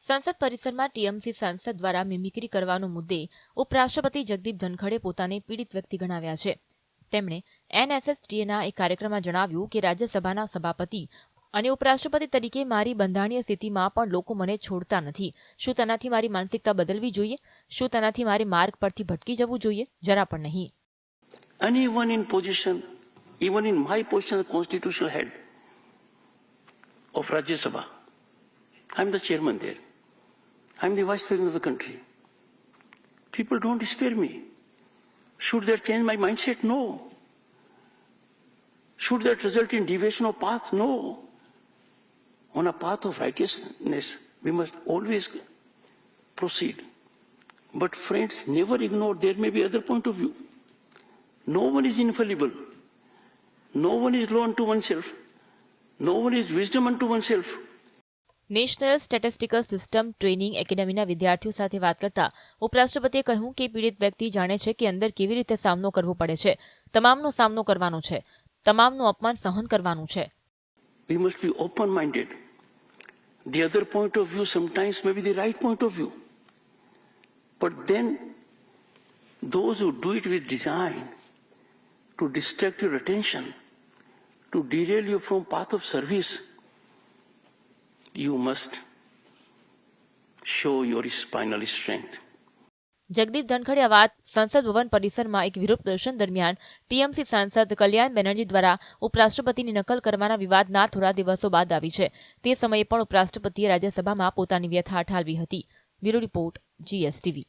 સંસદ પરિસરમાં ટીએમસી સાંસદ દ્વારા મિમિક્રી કરવાનો મુદ્દે ઉપરાષ્ટ્રપતિ જગદીપ ધનખડે પોતાને પીડિત વ્યક્તિ ગણાવ્યા છે. તેમણે એનએસએસટીએના એક કાર્યક્રમમાં જણાવ્યું કે રાજ્યસભાના સભાપતિ અને ઉપરાષ્ટ્રપતિ તરીકે મારી બંધારણીય સ્થિતિમાં પણ લોકો મને છોડતા નથી. શું તેનાથી મારી માનસિકતા બદલવી જોઈએ? શું તેનાથી મારે માર્ગ પરથી ભટકી જવું જોઈએ? જરા પણ નહીં. Anyone in position, even in my position constitutional head of Rajya Sabha, I'm the chairman there. I'm the vice president of the country. People don't spare me. Should that change my mindset? No. Should that result in deviation of path? No. On a path of righteousness, we must always proceed. But friends, never ignore there may be other point of view. No one is infallible. No one is law unto oneself. No one is wisdom unto oneself. National statistical system training એકેડેમીના વિદ્યાર્થીઓ સાથે વાત કરતા ઉપરાષ્ટ્રપતિએ કહ્યું કે પીડિત વ્યક્તિ જાણે છે કે અંદર કેવી રીતે સામનો કરવો પડે છે તમામનો સામનો કરવાનો છે તમામનું અપમાન સહન કરવાનું છે We must be open minded. The other point of view sometimes may be the right point of view. But then, those who do it with design to distract your attention, to derail you from path of service, you must show your spinal strength. Jagdeep ધનખડિયા વાત સંસદ ભવન પરિસરમાં એક વિરોધ પ્રદર્શન દરમિયાન TMC સાંસદ કલ્યાણ બેનર્જી દ્વારા ઉપરાષ્ટ્રપતિની નકલ કરવાના વિવાદના થોડા દિવસો બાદ આવી છે. તે સમયે પણ ઉપરાષ્ટ્રપતિએ રાજ્યસભામાં પોતાની વ્યથા ઠાલવી હતી. Bureau report, GSTV.